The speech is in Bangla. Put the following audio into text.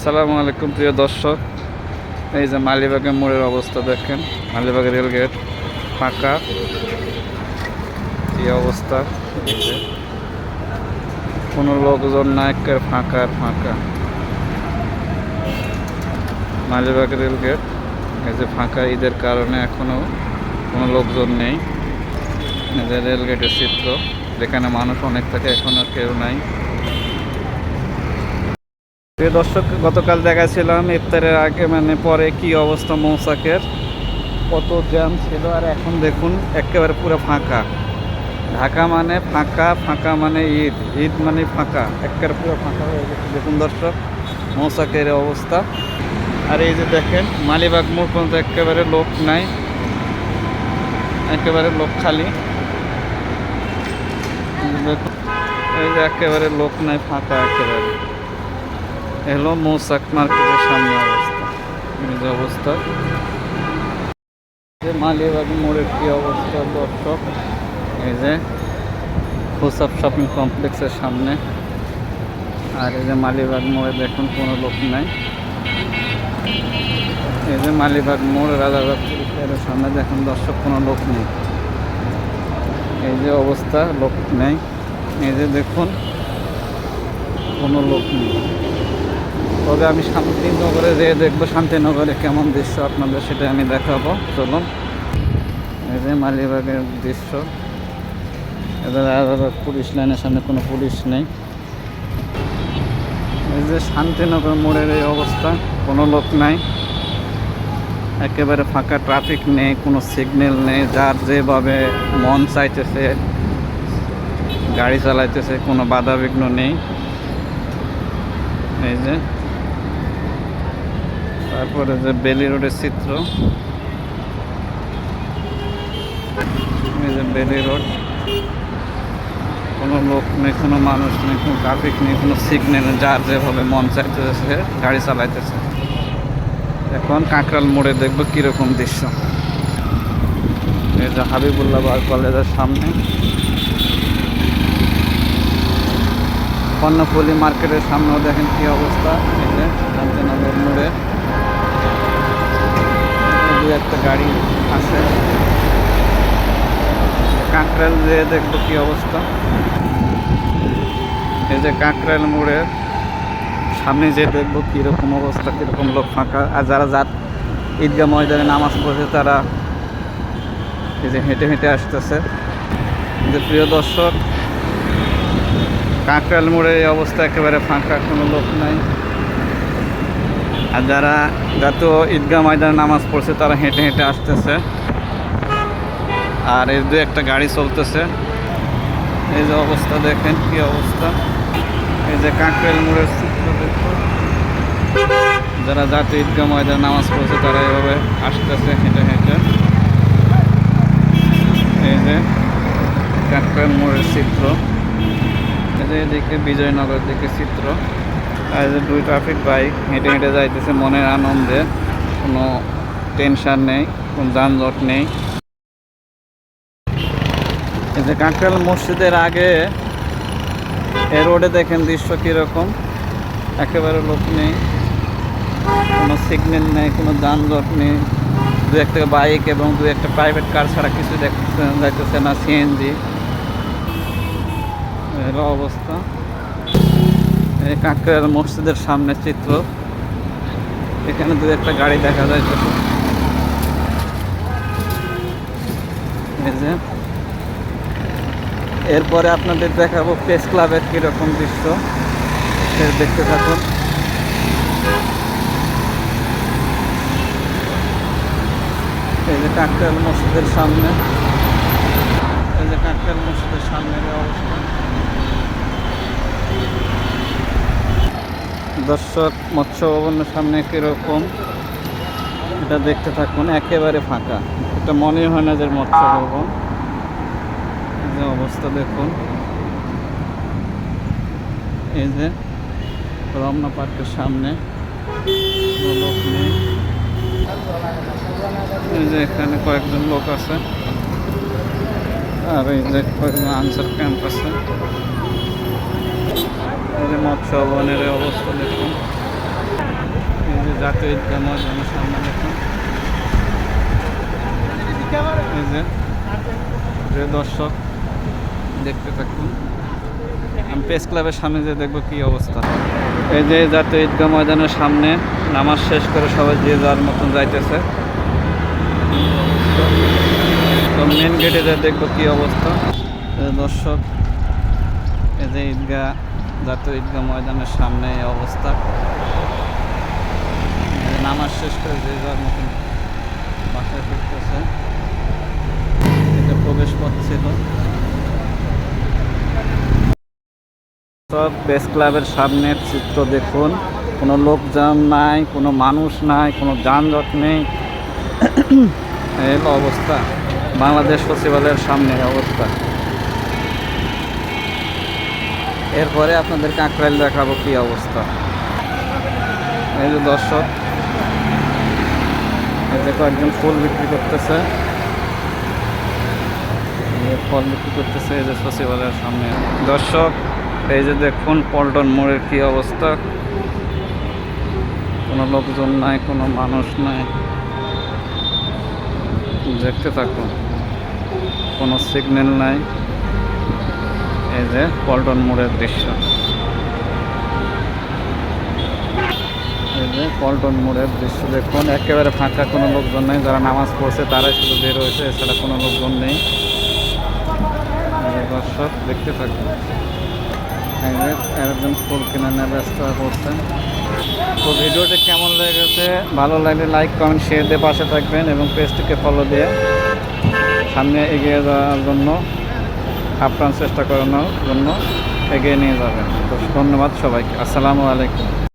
আসসালামু আলাইকুম প্রিয় দর্শক। এই যে মালিবাগের মোড়ের অবস্থা দেখেন। মালিবাগের রেলগেট ফাঁকা। এই অবস্থা কোনো লোকজন না একের ফাঁকা আর ফাঁকা। মালিবাগ রেলগেট, এই যে ফাঁকা ঈদের কারণে এখনও কোনো লোকজন নেই। এই যে রেলগেটের চিত্র, যেখানে মানুষ অনেক থাকে, এখন আর কেউ নাই। প্রিয় দর্শক, গতকাল দেখাছিলাম ইফতারের আগে মানে পরে কি অবস্থা মৌসাকের। কত জ্যাম ছিল, আর এখন দেখুন, একেবারে পুরো ফাঁকা। ঢাকা মানে ফাঁকা ফাঁকা মানে ঈদ। ঈদ মানে ফাঁকা, একেবারে পুরো ফাঁকা হয়ে গেছে। দেখুন দর্শক, মৌসাকের অবস্থা। আর এই যে দেখেন, মালিবাগ মোড় পর্যন্ত একেবারে লোক নাই, একেবারে লোক খালি। দেখুন এই যে একেবারে লোক নাই, ফাঁকা একেবারে। এলো মৌসাক মার্কেটের সামনে অবস্থা। এই যে অবস্থা। যে মালিবাগ মোড়ের কি অবস্থা, দর্শক? এই যে হোসাব শপিং কমপ্লেক্সের সামনে। আর এই যে মালিবাগ মোড়ে দেখুন, কোনো লোক নাই। এই যে মালিবাগ মোড় রাজাবাগ পুলিশের সামনে দেখুন, দর্শক, কোনো লোক নেই। এই যে অবস্থা, লোক নেই। এই যে দেখুন, কোনো লোক নেই। তবে আমি শান্তিনগরে যেয়ে দেখব, শান্তিনগরে কেমন দৃশ্য আপনাদের সেটা আমি দেখাবো। চলুন। এই যে মালিবাগের দৃশ্য। এদের আলাদা পুলিশ লাইনের সামনে কোনো পুলিশ নেই। এই যে শান্তিনগর মোড়ের এই অবস্থা, কোনো লোক নাই। একেবারে ফাঁকা ট্রাফিক নেই, কোনো সিগন্যাল নেই। যার যেভাবে মন চাইতেছে, গাড়ি চালাইতেছে, কোনো বাধা বিঘ্ন নেই। এই যে তারপরে যে বেলি রোডের চিত্র। এই যে বেলি রোড। কোনো লোক নেই, কোনো মানুষ নেই, কোনো ট্রাফিক নেই, কোনো সিগন্যাল যার যেভাবে মন চাইতেছে গাড়ি চালাইতেছে। এখন কাঁকড়াল মোড়ে দেখব কীরকম দৃশ্য। যে হাবিবুল্লাহ বার কলেজের সামনে। কর্ণফুলি মার্কেটের সামনেও দেখেন কী অবস্থা। যে শান্তিনগর মোড়ে। একটা গাড়ি আছে। কাঁকড়াল যে দেখব কি অবস্থা। এই যে কাঁকড়াল মোড়ের সামনে যে দেখব কীরকম অবস্থা, কীরকম লোক ফাঁকা। আর যারা যার ঈদগাহ ময়দানে নামাজ পড়ছে তারা এই যে হেঁটে হেঁটে আসতেছে। যে প্রিয় দর্শক, কাঁকড়াল মোড়ের এই অবস্থা একেবারে ফাঁকা, কোনো লোক নাই। আর যারা যত ঈদগাহ ময়দানে নামাজ পড়ছে, তারা হেঁটে হেঁটে আসতেছে। আর এই দু একটা গাড়ি চলতেছে। এই যে অবস্থা, দেখেন কি অবস্থা। এই যে কাঁকড়াল মোড়ের চিত্র যারা জাতীয় ঈদগাহ ময়দানে নামাজ পড়ছে, তারা এভাবে আসতেছে হেঁটে হেঁটে। এই যে কাঁকড়াল মোড়ের চিত্র এদিকে বিজয়নগর দিকে চিত্র আর দুই ট্রাফিক বাইক হেঁটে হেঁটে যাইতেছে, মনের আনন্দে। কোনো টেনশন নেই, কোনো যানজট নেই। এই যে কাঁকড়াল মসজিদের আগে, এ রোডে দেখেন দৃশ্য কীরকম। একেবারে লোক নেই, কোনো সিগন্যাল নেই, কোনো যানজট নেই। দু একটা বাইক এবং দু একটা প্রাইভেট কার ছাড়া কিছু দেখতেছে যাইতেছে না সিএনজি এর অবস্থা। কাঁকড়ার মসজিদের সামনে চিত্র। এখানে দু একটা গাড়ি দেখা যাইতেছে এই যে। এরপরে আপনাদের দেখাবো প্রেস ক্লাবের কীরকম দৃশ্য। দেখতে থাকুন। এই যে কাকটাল মসজিদের সামনে। এই যে কাকটাল মসজিদের সামনের এই অবস্থা দর্শক, মৎস্য ভবনের সামনে কীরকম? এটা দেখতে থাকুন, একেবারে ফাঁকা। এটা মনে হয় না যে মৎস্য ভবন। যে অবস্থা দেখুন। এই যে রমনা পার্কের সামনে। লোক নেই। এই যে এখানে কয়েকজন লোক আছে। আর এই যে কয়েকজন আনসার ক্যাম্প আছে। এই যে ভবনের অবস্থা দেখুন। এই যে জাতীয় ঈদগাহ ময়দানের সামনে দেখুন। এই যে, প্রিয় দর্শক, দেখতে থাকুন। আমি প্রেস ক্লাবের সামনে যে দেখব কি অবস্থা। এই যে জাতীয় ঈদগাহ ময়দানের সামনে নামাজ শেষ করে সবাই যে যার মতন যাইতেছে। তো মেন গেটে যে দেখব কি অবস্থা। দর্শক, এই যে ঈদগাহ জাতীয় ঈদগাহ ময়দানের সামনে এই অবস্থা। নামাজ শেষ করে যে যার মতন বাসায় ফিরতেছে, এটা প্রবেশ পথ ছিল। সব প্রেস ক্লাবের সামনের চিত্র দেখুন। কোনো লোকজন নাই, কোনো মানুষ নাই, কোনো যানজট নেই। এই অবস্থা। বাংলাদেশ সচিবালয়ের সামনে অবস্থা। এরপরে আপনাদের কাঁকড়াইল দেখাবো কি অবস্থা। এই যে দর্শক, এই যে কয়েকজন ফুল বিক্রি করতেছে। ফল বিক্রি করতেছে এই যে সচিবালয়ের সামনে। দর্শক, এই যে দেখুন পল্টন মোড়ের কি অবস্থা। কোনো লোকজন নাই, কোনো মানুষ নাই। দেখতে থাকুন, কোনো সিগন্যাল নাই। এই যে পল্টন মোড়ের দৃশ্য। এই যে পল্টন মোড়ের দৃশ্য দেখুন, একেবারে ফাঁকা, কোনো লোকজন নেই, যারা নামাজ পড়ছে তারাই শুধু বের হয়েছে, এছাড়া কোনো লোকজন নেই। দর্শক, দেখতে থাকুন। একজন ফুল কিনে নিয়ে ব্যস্ত করছেন তো ভিডিওটি কেমন লেগেছে? ভালো লাগলে লাইক, কমেন্ট শেয়ার দিয়ে পাশে থাকবেন এবং পেজটিকে ফলো দিয়ে সামনে এগিয়ে যাওয়ার জন্য আপ্রাণ চেষ্টা করানোর জন্য এগিয়ে নিয়ে যাবেন। তো ধন্যবাদ সবাইকে। আসসালামু আলাইকুম।